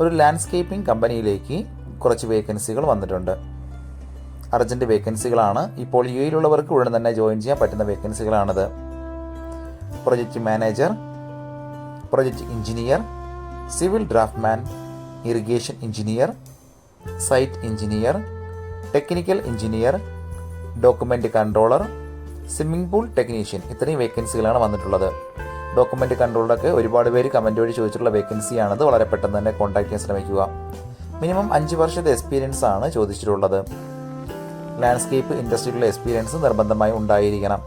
ഒരു ലാൻഡ്സ്കേപ്പിംഗ് കമ്പനിയിലേക്ക് കുറച്ച് വേക്കൻസികൾ വന്നിട്ടുണ്ട്. അർജന്റ് വേക്കൻസികളാണ് ഇപ്പോൾ യു എയിലുള്ളവർക്ക് ഉടൻ തന്നെ ജോയിൻ ചെയ്യാൻ പറ്റുന്ന വേക്കൻസികളാണിത് project manager project engineer civil draftsman irrigation engineer site engineer technical engineer document controller swimming pool technician ഇത്രയും വേക്കൻസികളാണ് വന്നിട്ടുള്ളത്. ഡോക്യുമെന്റ് കൺട്രോളറൊക്കെ ഒരുപാട് പേര് കമന്റ് വഴി ചോദിച്ചിട്ടുള്ള വേക്കൻസിയാണത് വളരെ പെട്ടെന്ന് തന്നെ കോൺടാക്ട് ചെയ്യാൻ ശ്രമിക്കുക. മിനിമം അഞ്ച് വർഷത്തെ എക്സ്പീരിയൻസ് ആണ് ചോദിച്ചിട്ടുള്ളത്. ലാൻഡ്സ്കേപ്പ് ഇൻഡസ്ട്രിയിലുള്ള എക്സ്പീരിയൻസ് നിർബന്ധമായി ഉണ്ടായിരിക്കണം.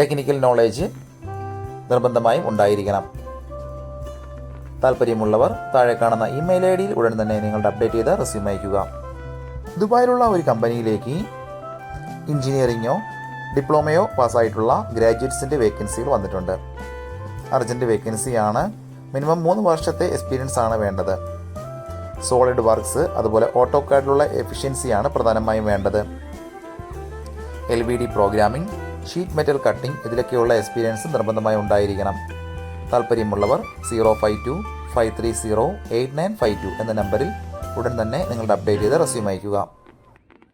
ടെക്നിക്കൽ നോളേജ് നിർബന്ധമായും ഉണ്ടായിരിക്കണം. താല്പര്യമുള്ളവർ താഴെ കാണുന്ന ഇമെയിൽ ഐ ഡിയിൽ ഉടൻ തന്നെ നിങ്ങളുടെ അപ്ഡേറ്റ് ചെയ്ത റെസ്യൂം അയക്കുക ദുബായിലുള്ള ഒരു കമ്പനിയിലേക്ക് എഞ്ചിനീയറിങ്ങോ ഡിപ്ലോമയോ പാസ്സായിട്ടുള്ള ഗ്രാജുവേറ്റ്സിന്റെ വേക്കൻസികൾ വന്നിട്ടുണ്ട്. അർജന്റ് വേക്കൻസിയാണ് മിനിമം മൂന്ന് വർഷത്തെ എക്സ്പീരിയൻസ് ആണ് വേണ്ടത്. സോളിഡ് വർക്ക്സ് അതുപോലെ ഓട്ടോ കാർഡിലുള്ള എഫിഷ്യൻസിയാണ് പ്രധാനമായും വേണ്ടത്. L V D programming sheet metal cutting ഇതിലൊക്കെയുള്ള experience നിർബന്ധമായി ഉണ്ടായിരിക്കണം. താല്പര്യമുള്ളവർ zero five two five three zero eight nine five two എന്ന നമ്പറിൽ ഉടൻ തന്നെ നിങ്ങളുടെ അപ്ഡേറ്റ് ചെയ്ത് റെസ്യൂം അയക്കുക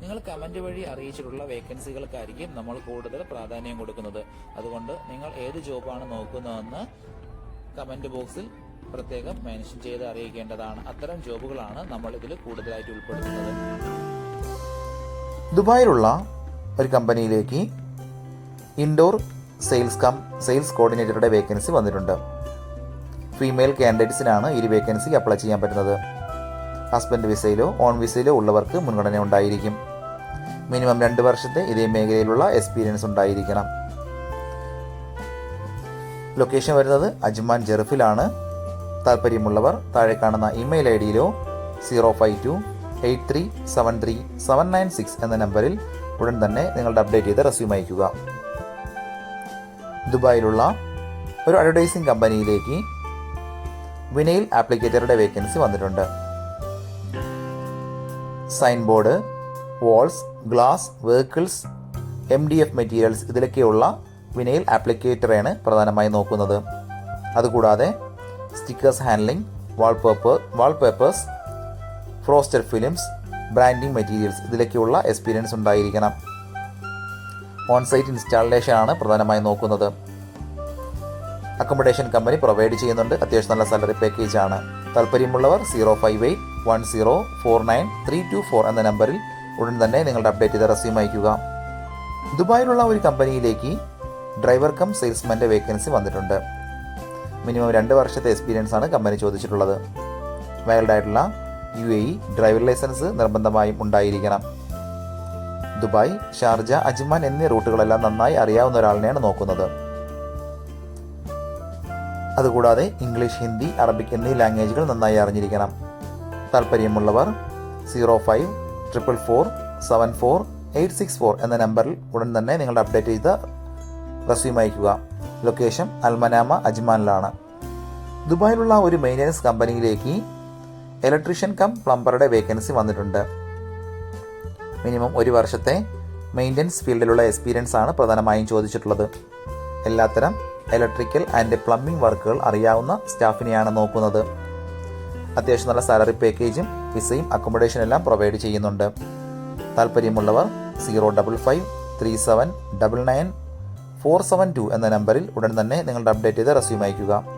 നിങ്ങൾ കമന്റ് വഴി അറിയിച്ചിട്ടുള്ള വേക്കൻസികൾക്കായിരിക്കും നമ്മൾ കൂടുതൽ പ്രാധാന്യം കൊടുക്കുന്നത്. അതുകൊണ്ട് നിങ്ങൾ ഏത് ജോബാണ് നോക്കുന്നതെന്ന് കമന്റ് ബോക്സിൽ പ്രത്യേകം മെൻഷൻ ചെയ്ത് അറിയിക്കേണ്ടതാണ്. അത്തരം ജോബുകളാണ് നമ്മൾ ഇതിൽ കൂടുതലായിട്ട് ഉൾപ്പെടുത്തുന്നത്. ദുബായിലുള്ള ഒരു കമ്പനിയിലേക്ക് ഇൻഡോർ സെയിൽസ് കം സെയിൽസ് കോർഡിനേറ്ററുടെ വേക്കൻസി വന്നിട്ടുണ്ട്. ഫീമെയിൽ കാൻഡിഡേറ്റ്സിനാണ് ഈ വേക്കൻസി അപ്ലൈ ചെയ്യാൻ പറ്റുന്നത്. ഹസ്ബൻഡ് വിസയിലോ ഓൺ വിസയിലോ ഉള്ളവർക്ക് മുൻഗണന ഉണ്ടായിരിക്കും. മിനിമം രണ്ട് വർഷത്തെ ഇതേ മേഖലയിലുള്ള എക്സ്പീരിയൻസ് ഉണ്ടായിരിക്കണം. ലൊക്കേഷൻ വരുന്നത് അജ്മാൻ ജെറഫിലാണ്. താല്പര്യമുള്ളവർ താഴെ കാണുന്ന email I ഡിയിലോ zero five two eight three seven three seven nine six എന്ന നമ്പറിൽ ഉടൻ തന്നെ നിങ്ങളുടെ അപ്ഡേറ്റ് ചെയ്ത് റെസ്യൂം അയക്കുക ദുബായിലുള്ള ഒരു അഡ്വർടൈസിംഗ് കമ്പനിയിലേക്ക് വിനയിൽ ആപ്ലിക്കേറ്ററുടെ വേക്കൻസി വന്നിട്ടുണ്ട്. Sign board walls glass vehicles M D F materials ഇതിലൊക്കെയുള്ള vinyl ആപ്ലിക്കേറ്ററാണ് പ്രധാനമായും നോക്കുന്നത്. അതുകൂടാതെ stickers handling wallpaper wallpapers frosted films branding materials ഇതിലൊക്കെയുള്ള experience ഉണ്ടായിരിക്കണം. ഓൺസൈറ്റ് ഇൻസ്റ്റാളേഷൻ ആണ് പ്രധാനമായും നോക്കുന്നത്. അക്കോമഡേഷൻ കമ്പനി പ്രൊവൈഡ് ചെയ്യുന്നുണ്ട്. അത്യാവശ്യം നല്ല സാലറി പാക്കേജ് ആണ്. താല്പര്യമുള്ളവർ zero five eight one zero four nine three two four എന്ന നമ്പറിൽ ഉടൻ തന്നെ നിങ്ങളുടെ അപ്ഡേറ്റ് ചെയ്ത റെസ്യൂം അയക്കുക ദുബായിലുള്ള ഒരു കമ്പനിയിലേക്ക് ഡ്രൈവർ കം സെയിൽസ്മാന്റെ വേക്കൻസി വന്നിട്ടുണ്ട്. മിനിമം രണ്ട് വർഷത്തെ എക്സ്പീരിയൻസ് ആണ് കമ്പനി ചോദിച്ചിട്ടുള്ളത്. വാലിഡ് ആയിട്ടുള്ള U A E driver license നിർബന്ധമായും ഉണ്ടായിരിക്കണം. ദുബായ് ഷാർജ അജ്മാൻ എന്നീ റൂട്ടുകളെല്ലാം നന്നായി അറിയാവുന്ന ഒരാളിനെയാണ് നോക്കുന്നത്. അതുകൂടാതെ ഇംഗ്ലീഷ് ഹിന്ദി അറബിക് എന്നീ ലാംഗ്വേജുകൾ നന്നായി അറിഞ്ഞിരിക്കണം. താല്പര്യമുള്ളവർ zero five triple four seven four eight six four എന്ന നമ്പറിൽ ഉടൻ തന്നെ നിങ്ങളുടെ അപ്ഡേറ്റ് ചെയ്ത റെസ്യൂം അയക്കുക ലൊക്കേഷൻ അൽമനാമ അജ്മാനിലാണ്. ദുബായിലുള്ള ഒരു മെയിന്റനൻസ് കമ്പനിയിലേക്ക് ഇലക്ട്രീഷ്യൻ കം പ്ലംബറുടെ വേക്കൻസി വന്നിട്ടുണ്ട്. മിനിമം ഒരു വർഷത്തെ മെയിന്റനൻസ് ഫീൽഡിലുള്ള എക്സ്പീരിയൻസ് ആണ് പ്രധാനമായും ചോദിച്ചിട്ടുള്ളത്. എല്ലാത്തരം ഇലക്ട്രിക്കൽ ആൻഡ് പ്ലംബിംഗ് വർക്കുകൾ അറിയാവുന്ന സ്റ്റാഫിനെയാണ് നോക്കുന്നത്. അത്യാവശ്യം നല്ല സാലറി പാക്കേജും വിസയും അക്കോമഡേഷൻ എല്ലാം പ്രൊവൈഡ് ചെയ്യുന്നുണ്ട്. താല്പര്യമുള്ളവർ zero double five three seven double nine four seven two എന്ന നമ്പറിൽ ഉടൻ തന്നെ നിങ്ങളുടെ അപ്ഡേറ്റ് ചെയ്ത റെസ്യൂം അയക്കുക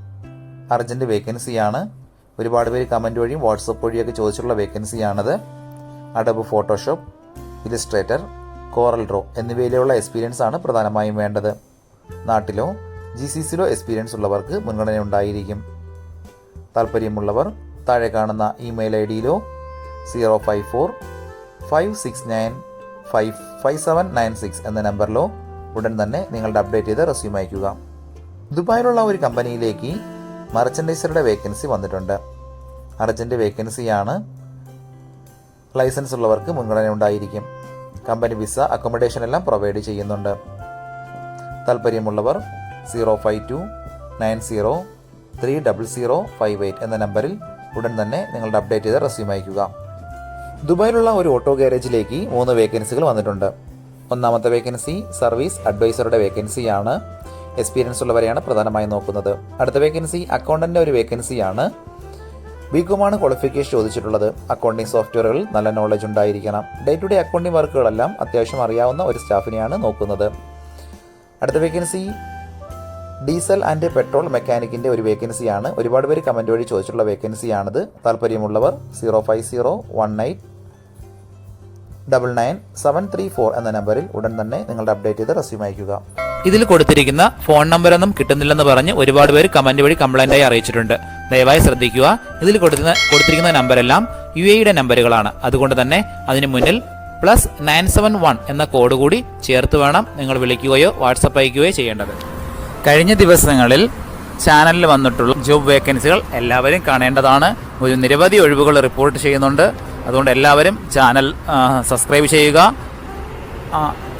അർജന്റ് വേക്കൻസിയാണ്. ഒരുപാട് പേര് കമന്റ് വഴിയും വാട്സപ്പ് വഴിയൊക്കെ ചോദിച്ചിട്ടുള്ള വേക്കൻസിയാണത്. Adobe Photoshop Illustrator Corel Draw എന്നിവയിലുള്ള experience ആണ് പ്രധാനമായും വേണ്ടത്. നാട്ടിലോ ജി സി സിയിലോ എക്സ്പീരിയൻസ് ഉള്ളവർക്ക് മുൻഗണന ഉണ്ടായിരിക്കും. താല്പര്യമുള്ളവർ താഴെ കാണുന്ന email I ഡിയിലോ zero five four five six nine five five seven nine six എന്ന നമ്പറിലോ ഉടൻ തന്നെ നിങ്ങളുടെ അപ്ഡേറ്റ് ചെയ്ത് റെസ്യൂം അയക്കുക ദുബായിലുള്ള ഒരു കമ്പനിയിലേക്ക് മർച്ചൻഡൈസറുടെ വേക്കൻസി വന്നിട്ടുണ്ട്. അർജന്റ് വേക്കൻസിയാണ് ലൈസൻസ് ഉള്ളവർക്ക് മുൻഗണന ഉണ്ടായിരിക്കും. കമ്പനി വിസ അക്കോമഡേഷൻ എല്ലാം പ്രൊവൈഡ് ചെയ്യുന്നുണ്ട്. താല്പര്യമുള്ളവർ zero five two nine zero three double zero five eight എന്ന നമ്പറിൽ ഉടൻ തന്നെ നിങ്ങളുടെ അപ്ഡേറ്റ് ചെയ്ത റെസ്യൂം അയക്കുക ദുബായിലുള്ള ഒരു ഓട്ടോ ഗാരേജിലേക്ക് മൂന്ന് വേക്കൻസികൾ വന്നിട്ടുണ്ട്. ഒന്നാമത്തെ വേക്കൻസി സർവീസ് അഡ്വൈസറുടെ വേക്കൻസിയാണ്. എക്സ്പീരിയൻസ് ഉള്ളവരെയാണ് പ്രധാനമായും നോക്കുന്നത്. അടുത്ത വേക്കൻസി അക്കൗണ്ടന്റിന്റെ ഒരു വേക്കൻസിയാണ് ബികോമാണ് ക്വാളിഫിക്കേഷൻ ചോദിച്ചിട്ടുള്ളത്. അക്കൗണ്ടിംഗ് സോഫ്റ്റ്വെയറുകൾ നല്ല നോളജ് ഉണ്ടായിരിക്കണം. ഡേ ടു ഡേ അക്കൗണ്ടിംഗ് വർക്കുകളെല്ലാം അത്യാവശ്യം അറിയാവുന്ന ഒരു സ്റ്റാഫിനെയാണ് നോക്കുന്നത്. അടുത്ത വേക്കൻസി ഡീസൽ ആൻഡ് പെട്രോൾ മെക്കാനിക്കിന്റെ ഒരു വേക്കൻസിയാണ് ഒരുപാട് പേര് കമന്റ് വഴി ചോദിച്ചിട്ടുള്ള വേക്കൻസിയാണിത് താല്പര്യമുള്ളവർ zero five zero one eight double nine seven three four എന്ന നമ്പറിൽ ഉടൻ തന്നെ നിങ്ങളുടെ അപ്ഡേറ്റ് ചെയ്ത് റെസ്യൂം അയക്കുക ഇതിൽ കൊടുത്തിരിക്കുന്ന ഫോൺ നമ്പറൊന്നും കിട്ടുന്നില്ലെന്ന് പറഞ്ഞ് ഒരുപാട് പേര് കമന്റ് വഴി കംപ്ലൈന്റ് ആയി അറിയിച്ചിട്ടുണ്ട്. ദയവായി ശ്രദ്ധിക്കുക. ഇതിൽ കൊടുക്കുന്ന കൊടുത്തിരിക്കുന്ന നമ്പരെല്ലാം യു എയുടെ നമ്പറുകളാണ്. അതുകൊണ്ട് തന്നെ അതിന് മുന്നിൽ പ്ലസ് നയൻ സെവൻ വൺ എന്ന കോഡ് കൂടി ചേർത്ത് വേണം നിങ്ങൾ വിളിക്കുകയോ വാട്സപ്പ് അയക്കുകയോ ചെയ്യേണ്ടത്. കഴിഞ്ഞ ദിവസങ്ങളിൽ ചാനലിൽ വന്നിട്ടുള്ള ജോബ് വേക്കൻസികൾ എല്ലാവരും കാണേണ്ടതാണ്. ഒരു നിരവധി ഒഴിവുകൾ റിപ്പോർട്ട് ചെയ്യുന്നുണ്ട്. അതുകൊണ്ട് എല്ലാവരും ചാനൽ സബ്സ്ക്രൈബ് ചെയ്യുക.